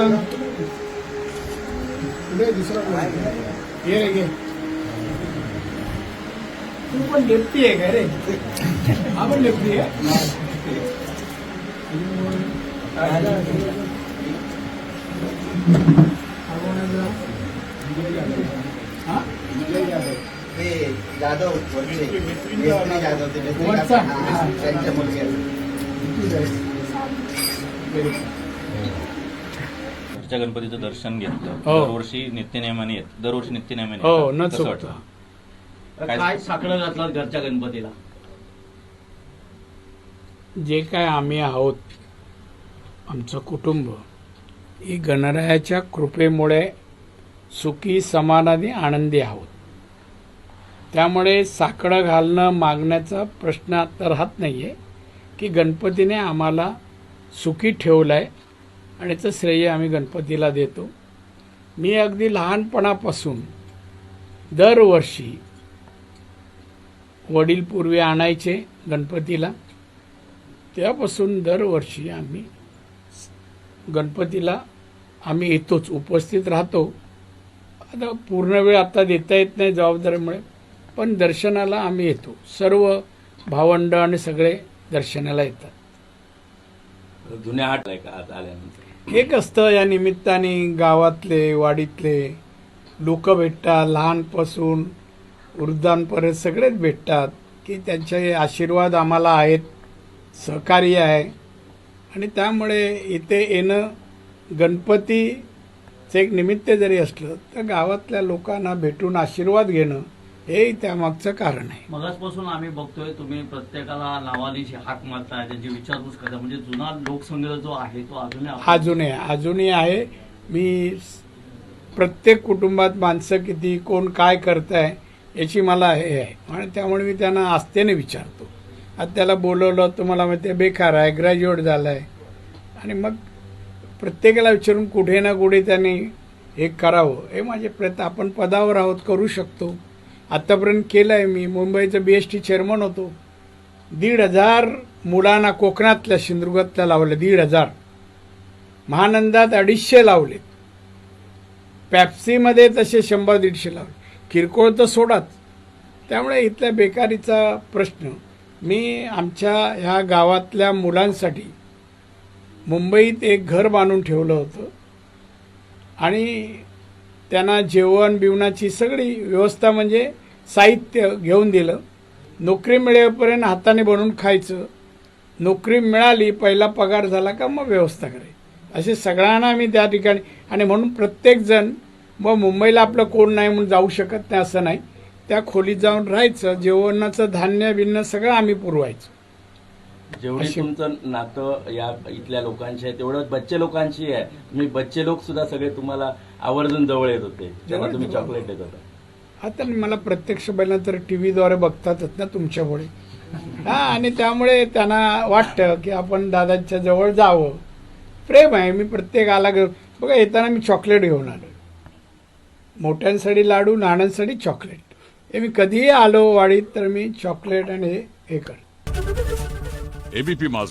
सांग पुढे दुसरा कोण आहे? ये रे घे तू पण लेफ्टी आहे का रे हा पण लेफ्टी आहे हा कोण आहे तुला? हा? ते जाधव वरचे मैत्रीण मैत्री जाधव ते मैत्री वरचा? हा, त्यांच्या मुलगी घरच्या गणपतीचं दर्शन घेतलं हो. दरवर्षी नित्यनेमाने येत दरवर्षी नित्यनेमाने हो येतात. न कसं चुकता वाटतं? काय- काय साकडं घातलं घरच्या गणपतीला जे काय आम्ही आहोत आमचं कुटुंब ही गणरायाच्या कृपेमुळे सुखी समाधानी आनंदी आहोत त्यामुळे साकडं घालणं मागण्याचा प्रश्न तर राहत नाही आहे की गणपतीने आम्हाला सुखी ठेवलं आहे आणि याचं श्रेय आम्ही गणपतीला देतो. मी अगदी लहानपणापासून दरवर्षी वडील पूर्वी आणायचे गणपतीला. तेव्हापासून दरवर्षी आम्ही गणपतीला आम्ही येतोच उपस्थित राहतो. आता पूर्ण वेळ आता देता येत नाही जबाबदारीमुळे पण दर्शनाला आम्ही येतो. सर्व भावंड आणि सगळे दर्शनाला येतात. जुन्या आठ आहे का? आल्यानंतर. एक असतं या निमित्ताने गावातले वाडीतले लोक भेटतात लहानपासून वृद्धांपर्यंत सगळेच भेटतात की त्यांचे आशीर्वाद आम्हाला आहेत सहकार्य आहे. आणि त्यामुळे इथे येणं गणपतीचं एक निमित्त जरी असलं तर गावातल्या लोकांना भेटून आशीर्वाद घेणं हे त्यामागचं कारण आहे. मगाचपासून आम्ही बघतोय तुम्ही प्रत्येकाला नावानिशी हाक मारताय त्याची विचारपूस करता म्हणजे जुना लोकसंग्रह जो आहे तो अजूनही अजूनही अजूनही आहे मी प्रत्येक कुटुंबात माणसं किती कोण काय करत आहे याची मला हे आहे. आणि त्यामुळे मी त्यांना आस्थेने विचारतो. आता त्याला बोलवलं तुम्हाला माहिती आहे बेकार आहे ग्रॅज्युएट झाला आहे आणि मग प्रत्येकाला विचारून कुठे ना कुठे त्यांनी हे करावं. हे माझे प्रयत्न आपण पदावर आहोत करू शकतो. आत्तापर्यंत केलं आहे मी. मुंबईचं बी एस टी चेअरमन होतो. दीड हजार मुलांना कोकणातल्या सिंधुदुर्गातल्या लावले दीड हजार महानंदात अडीचशे लावलेत पॅप्सीमध्ये तसे शंभर दीडशे लावले. किरकोळ तर सोडाच. त्यामुळे इथल्या बेकारीचा प्रश्न. मी आमच्या ह्या गावातल्या मुलांसाठी मुंबईत एक घर बांधून ठेवलं होतं. आणि त्यांना जेवण बिवणाची सगळी व्यवस्था म्हणजे साहित्य घेऊन दिलं. नोकरी मिळेपर्यंत हाताने बनवून खायचं. नोकरी मिळाली पहिला पगार झाला का मग व्यवस्था करायची. असे सगळ्यांना मी त्या ठिकाणी आणि म्हणून प्रत्येकजण मग मुंबईला आपलं कोण नाही म्हणून जाऊ शकत नाही असं नाही. त्या खोलीत जाऊन राहायचं जेवणाचं धान्य बिन्न सगळं आम्ही पुरवायचं. जेवढी तुमचं नातं या इथल्या लोकांशी आहे तेवढं बच्चे लोकांशी आहे. मी बच्चे लोक सुद्धा सगळे तुम्हाला आवर्जून जवळ येत होते. जवळ- तुम्ही. चॉकलेट देत होता. आता मला प्रत्यक्ष पहिल्यांदा तर टी व्हीद्वारे बघतातच ना तुमच्यामुळे. हा आणि त्यामुळे त्यांना वाटतं की आपण दादाच्या जवळ जावं. प्रेम आहे मी प्रत्येकाला ग- बघा येताना मी चॉकलेट घेऊन आलो. मोठ्यांसाठी लाडू लहानांसाठी चॉकलेट हे मी कधीही आलो वाडीत तर मी चॉकलेट आणि हे- हे करतो. एबीपी माझा.